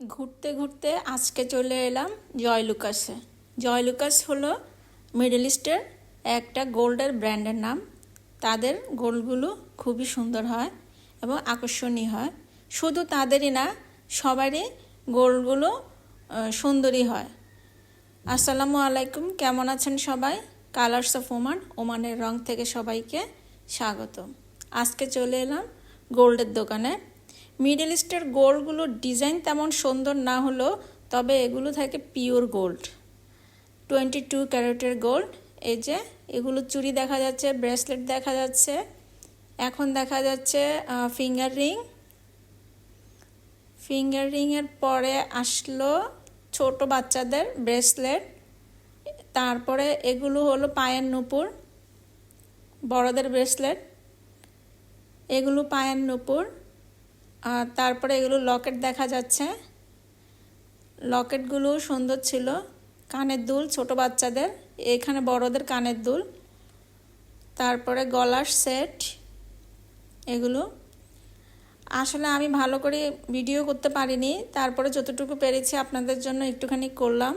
ঘুরতে ঘুরতে আজকে চলে এলাম জয় লুকাসে। জয় লুকাস হলো মিডল ইস্টের একটা গোল্ডের ব্র্যান্ডের নাম। তাদের গোল্ডগুলো খুবই সুন্দর হয় এবং আকর্ষণীয় হয়। শুধু তাদেরই না সবারই গোল্ডগুলো আহ, সুন্দরই হয়। আসসালামু আলাইকুম কেমন আছেন সবাই? কালার্স অফ ওমান ওমানের রং থেকে সবাইকে স্বাগত আজকে চলে এলাম গোল্ডের দোকানে। মিডল ইস্টের গোল্ডগুলোর ডিজাইন তেমন সুন্দর না হলেও তবে এগুলো থাকে পিওর গোল্ড টোয়েন্টি টু ক্যারেটের গোল্ড এই যে, এগুলো চুড়ি দেখা যাচ্ছে ব্রেসলেট দেখা যাচ্ছে। এখন দেখা যাচ্ছে ফিঙ্গার রিং ফিঙ্গার রিংয়ের পরে আসলো ছোট বাচ্চাদের ব্রেসলেট তারপরে এগুলো হলো পায়ের নুপুর, বড়দের ব্রেসলেট এগুলো পায়ের নুপুর। আর তারপরে এগুলো লকেট দেখা যাচ্ছে। লকেটগুলো সুন্দর ছিল। কানের দুল ছোট বাচ্চাদের, এখানে বড়দের কানের দুল। তারপরে গলার সেট, এগুলো। আসলে আমি ভালো করে ভিডিও করতে পারিনি, তারপরে যতটুকু পেরেছি আপনাদের জন্য একটুখানি করলাম।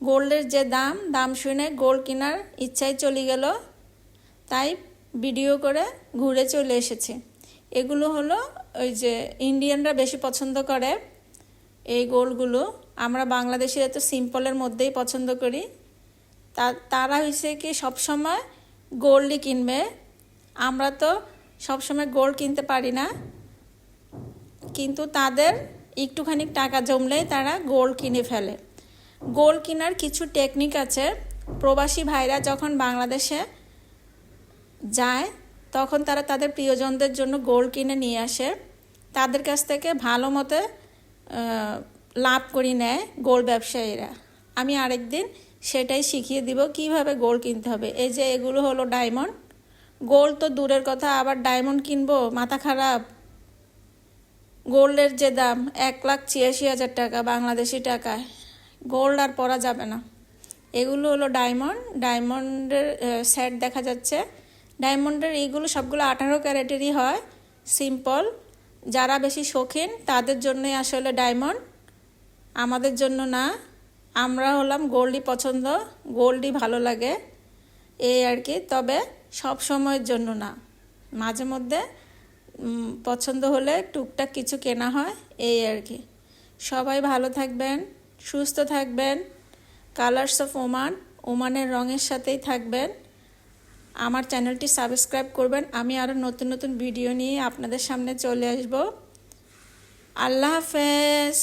গোল্ডের যে দাম দাম শুনে গোল্ড কেনার ইচ্ছাই চলে গেল। তাই ভিডিও করে ঘুরে চলে এসেছি। এগুলো হলো ওই যে ইন্ডিয়ানরা বেশি পছন্দ করে এই গোলগুলো। আমরা বাংলাদেশিরা তো সিম্পলের মধ্যেই পছন্দ করি। তা, তারা হয়েছে কি সবসময় গোল্ডই কিনবে। আমরা তো সবসময় গোল্ড কিনতে পারি না। কিন্তু তাদের একটুখানি টাকা জমলেই তারা গোল্ড কিনে ফেলে। গোল্ড কেনার কিছু টেকনিক আছে। প্রবাসী ভাইরা যখন বাংলাদেশে যায় তখন তারা তাদের প্রিয়জনদের জন্য গোল্ড কিনে নিয়ে আসে। তাদের কাছ থেকে ভালো মতে লাভ করি নেয় গোল্ড ব্যবসায়ীরা। আমি আরেকদিন সেটাই শিখিয়ে দিব কীভাবে গোল্ড কিনতে হবে। এই যে এগুলো হলো ডায়মন্ড। গোল্ড তো দূরের কথা, আবার ডায়মন্ড কিনবো? মাথা খারাপ। গোল্ডের যে দাম, এক লাখ ছিয়াশি হাজার টাকা বাংলাদেশি টাকায়। গোল্ড আর পরা যাবে না। এগুলো হলো ডায়মন্ড। ডায়মন্ডের সেট দেখা যাচ্ছে। ডায়মন্ডের এইগুলো সবগুলো আঠারো ক্যারেটেরই হয়, সিম্পল। যারা বেশি শৌখিন, তাদের জন্যই আসলে ডায়মন্ড। আমাদের জন্য না। আমরা হলাম গোল্ডই পছন্দ, গোল্ডই ভালো লাগে। এই আর কি, তবে সব সময়ের জন্য না। মাঝে মধ্যে পছন্দ হলে টুকটাক কিছু কেনা হয়, এই আর কি। সবাই ভালো থাকবেন, সুস্থ থাকবেন। কালার্স অফ ওমান ওমানের রঙের সাথেই থাকবেন। আমার চ্যানেলটি সাবস্ক্রাইব করবেন। আমি আরও নতুন নতুন ভিডিও নিয়ে আপনাদের সামনে চলে আসব। আল্লাহ হাফেজ।